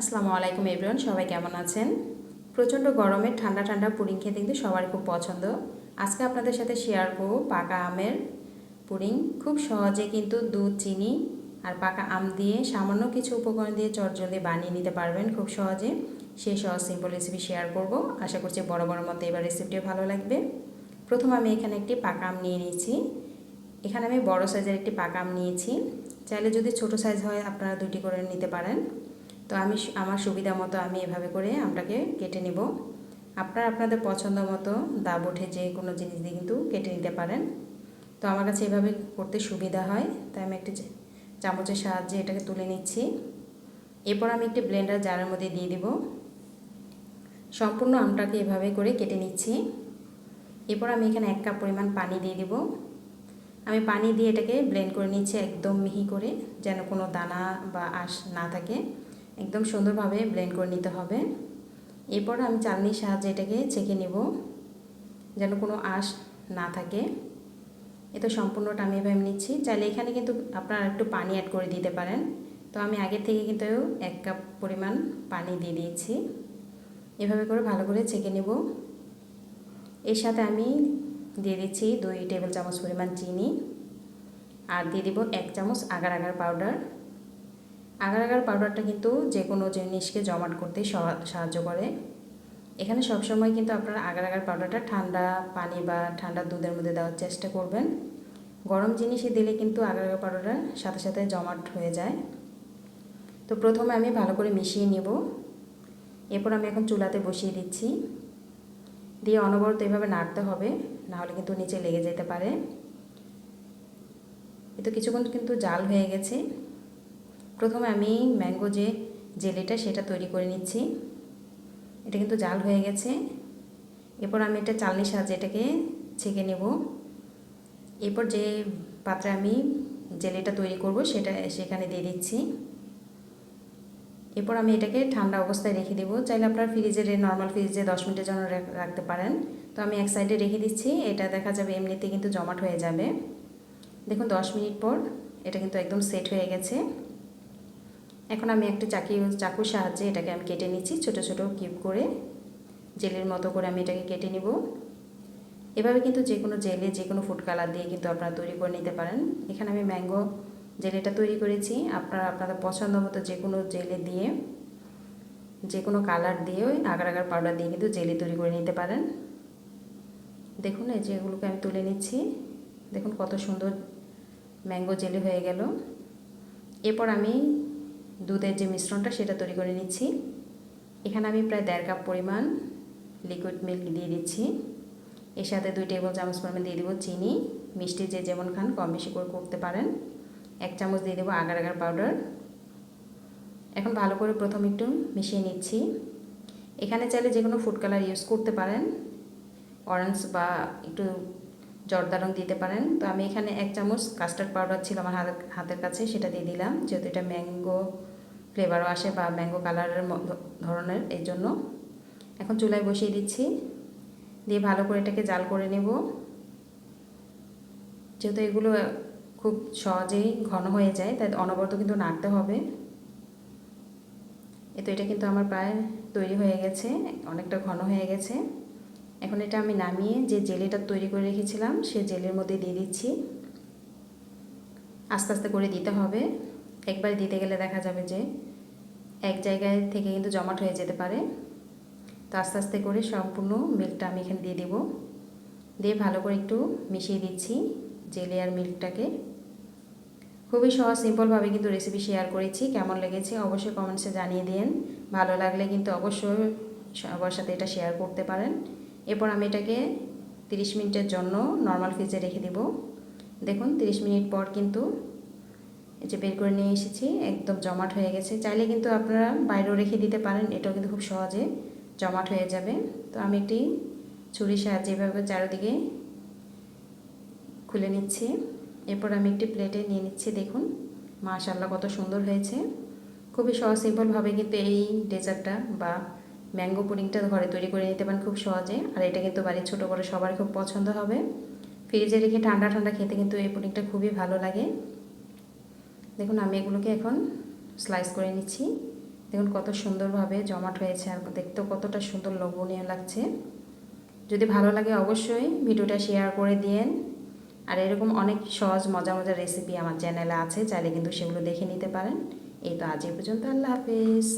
আসসালামু আলাইকুম এভরিওয়ান, সবাই কেমন আছেন? প্রচণ্ড গরমে ঠান্ডা ঠান্ডা পুডিং খেতে কিন্তু সবারই খুব পছন্দ। আজকে আপনাদের সাথে শেয়ার করব পাকা আমের পুডিং। খুব সহজে কিন্তু দুধ, চিনি আর পাকা আম দিয়ে সামান্য কিছু উপকরণ দিয়ে চটজলদি বানিয়ে নিতে পারবেন খুব সহজে। সেই সহজ সিম্পল রেসিপি শেয়ার করব। আশা করছি বড় বড় মতো এবার রেসিপিটি ভালো লাগবে। প্রথম আমি এখানে একটি পাকা আম নিয়ে নিয়েছি। এখানে আমি বড় সাইজের একটি পাকা আম নিয়েছি। চাইলে যদি ছোট সাইজ হয়, আপনারা দুটি করে নিতে পারেন। তো আমি আমার সুবিধা মতো আমি এভাবে করে আমটাকে কেটে নেব। আপনারা আপনাদের পছন্দ মতো দাব ওঠে যে কোনো জিনিস দিয়ে কিন্তু কেটে নিতে পারেন। তো আমার কাছে এভাবে করতে সুবিধা হয়, তাই আমি একটি চামচের সাহায্যে এটাকে তুলে নিচ্ছি। এরপর আমি একটি ব্লেন্ডার জারের মধ্যে দিয়ে দিব। সম্পূর্ণ আমটাকে এভাবে করে কেটে নিচ্ছি। এরপর আমি এখানে এক কাপ পরিমাণ পানি দিয়ে দিব। আমি পানি দিয়ে এটাকে ব্লেন্ড করে নিচ্ছি একদম মিহি করে, যেন কোনো দানা বা আঁশ না থাকে। একদম সুন্দরভাবে ব্লেন্ড করে নিতে হবে। এরপর আমি চালনির সাহায্যে এটাকে ছেঁকে নেব, যেন কোনো আঁশ না থাকে। এ তো সম্পূর্ণটা আমি এভাবে নিচ্ছি। চাইলে এখানে কিন্তু আপনারা একটু পানি অ্যাড করে দিতে পারেন। তো আমি আগের থেকে কিন্তু এক কাপ পরিমাণ পানি দিয়ে দিয়েছি। এভাবে করে ভালো করে ছেঁকে নেব। এর সাথে আমি দিয়ে দিচ্ছি দুই টেবিল চামচ পরিমাণ চিনি। আর দিয়ে দিব এক চামচ agar agar powder agar agar পাউডারটা কিন্তু যে কোনো জিনিসকে জমাট করতে সাহায্য করে। এখানে সবসময় কিন্তু আপনারা আগার আগার পাউডারটা ঠান্ডা পানি বা ঠান্ডা দুধের মধ্যে দেওয়ার চেষ্টা করবেন। গরম জিনিসে দিলে কিন্তু আগার আগার পাউডারটা সাথে সাথে জমাট হয়ে যায়। তো প্রথমে আমি ভালো করে মিশিয়ে নেব। এরপর আমি এখন চুলাতে বসিয়ে দিচ্ছি। দিয়ে অনবরত এভাবে নাড়তে হবে, নাহলে কিন্তু নিচে লেগে যেতে পারে। এ তো কিছুক্ষণ কিন্তু জাল হয়ে গেছে। প্রথমে আমি ম্যাঙ্গো যে জেলিটা সেটা তৈরি করে নিচ্ছি। এটা কিন্তু জাল হয়ে গেছে। এরপর আমি এটা চালনির সাহায্যে এটাকে ছেঁকে নেব। এরপর যে পাত্রে আমি জেলিটা তৈরি করব সেটা সেখানে দিয়ে দিচ্ছি। এরপর আমি এটাকে ঠান্ডা অবস্থায় রেখে দেবো। চাইলে আপনার ফ্রিজের নর্মাল ফ্রিজে দশ মিনিটের জন্য রাখতে পারেন। তো আমি এক সাইডে রেখে দিচ্ছি। এটা দেখা যাবে এমনিতে কিন্তু জমাট হয়ে যাবে। দেখুন, দশ মিনিট পর এটা কিন্তু একদম সেট হয়ে গেছে। এখন আমি একটা চাকি, চাকুর সাহায্যে এটাকে আমি কেটে নিচ্ছি, ছোট ছোট কিউব করে, জেলের মতো করে আমি এটাকে কেটে নিব। এভাবে কিন্তু যে কোনো জেলে যে কোনো ফুড কালার দিয়ে কিন্তু আপনারা তৈরি করে নিতে পারেন। এখানে আমি ম্যাঙ্গো জেলেটা তৈরি করেছি। আপনারা, আপনাদের পছন্দ মতো যে কোনো জেলে দিয়ে যে কোনো কালার দিয়ে ওই আগার আগার পাউডার দিয়ে কিন্তু জেলি তৈরি করে নিতে পারেন। দেখুন, এই যে এগুলোকে আমি তুলে নিচ্ছি। দেখুন কত সুন্দর ম্যাঙ্গো জেলি হয়ে গেল। এরপর আমি দুধের যে মিশ্রণটা সেটা তৈরি করে নিচ্ছি। এখানে আমি প্রায় দেড় কাপ পরিমাণ লিকুইড মিল্ক দিয়ে দিচ্ছি। এর সাথে দুই টেবিল চামচ পরিমাণ দিয়ে দেবো চিনি। মিষ্টি যে যেমন খান, কম বেশি করে করতে পারেন। এক চামচ দিয়ে দেবো আগার আগার পাউডার এখন ভালো করে প্রথম একটু মিশিয়ে নিচ্ছি। এখানে চাইলে যে কোনো ফুড কালার ইউজ করতে পারেন। অরেঞ্জ বা একটু জর্দা রং দিতে পারেন। তো আমি এখানে এক চামচ কাস্টার্ড পাউডার ছিল আমার হাতের হাতের কাছে, সেটা দিয়ে দিলাম। যেহেতু এটা ম্যাঙ্গো ফ্লেভারও আসে বা ম্যাঙ্গো কালারের ধরনের, এই জন্য। এখন চুলায় বসিয়ে দিচ্ছি। দিয়ে ভালো করে এটাকে জাল করে নেব। যেহেতু এগুলো খুব সহজেই ঘন হয়ে যায়, তাই অনবরত কিন্তু নাড়তে হবে। এ তো এটা কিন্তু আমার প্রায় তৈরি হয়ে গেছে, অনেকটা ঘন হয়ে গেছে। এখন এটা আমি নামিয়ে যে জেলিটা তৈরি করে রেখেছিলাম, সে জেলের মধ্যে দিয়ে দিচ্ছি। আস্তে আস্তে করে দিতে হবে। একবার দিতে গেলে দেখা যাবে যে এক জায়গায় থেকে কিন্তু জমাট হয়ে যেতে পারে। তো আস্তে আস্তে করে সম্পূর্ণ মিল্কটা আমি এখানে দিয়ে দেব। দিয়ে ভালো করে একটু মিশিয়ে দিচ্ছি জেলে আর মিল্কটাকে। খুবই সহজ সিম্পলভাবে কিন্তু রেসিপি শেয়ার করেছি। কেমন লেগেছে অবশ্যই কমেন্টসে জানিয়ে দিন। ভালো লাগলে কিন্তু অবশ্যই সবার সাথে এটা শেয়ার করতে পারেন। এরপর আমি এটাকে 30 মিনিটের জন্য নর্মাল ফ্রিজে রেখে দিব। দেখুন 30 মিনিট পর কিন্তু এই যে বের করে নিয়ে এসেছি, একদম জমাট হয়ে গেছে। চাইলে কিন্তু আপনারা বাইরেও রেখে দিতে পারেন, এটাও কিন্তু খুব সহজে জমাট হয়ে যাবে। তো আমি একটি ছুরির সাহায্যে এভাবে চারিদিকে খুলে নিচ্ছি। এরপর আমি একটি প্লেটে নিয়ে নিচ্ছি, দেখুন। মাশাল্লাহ কত সুন্দর হয়েছে। খুবই সহজ সিম্পলভাবে কিন্তু এই ডেজার্টটা বা ম্যাঙ্গো পুডিংটা ঘরে তৈরি করে নিতে পারেন খুব সহজে। আর এটা কিন্তু বাড়ির ছোটো বড়ো সবার খুব পছন্দ হবে। ফ্রিজে রেখে ঠান্ডা ঠান্ডা খেতে কিন্তু এই পুডিংটা খুবই ভালো লাগে। দেখুন, আমি এগুলোকে এখন স্লাইস করে নিচ্ছি। দেখুন, কত সুন্দরভাবে জমাট হয়েছে আর দেখতেও কতটা সুন্দর লোভনীয় লাগছে। যদি ভালো লাগে অবশ্যই ভিডিওটা শেয়ার করে দিন আর এরকম অনেক সহজ মজা মজার রেসিপি আমার চ্যানেলে আছে, চাইলে কিন্তু সেগুলো দেখে নিতে পারেন। এই তো আজ এই পর্যন্ত, আল্লাহ হাফেজ।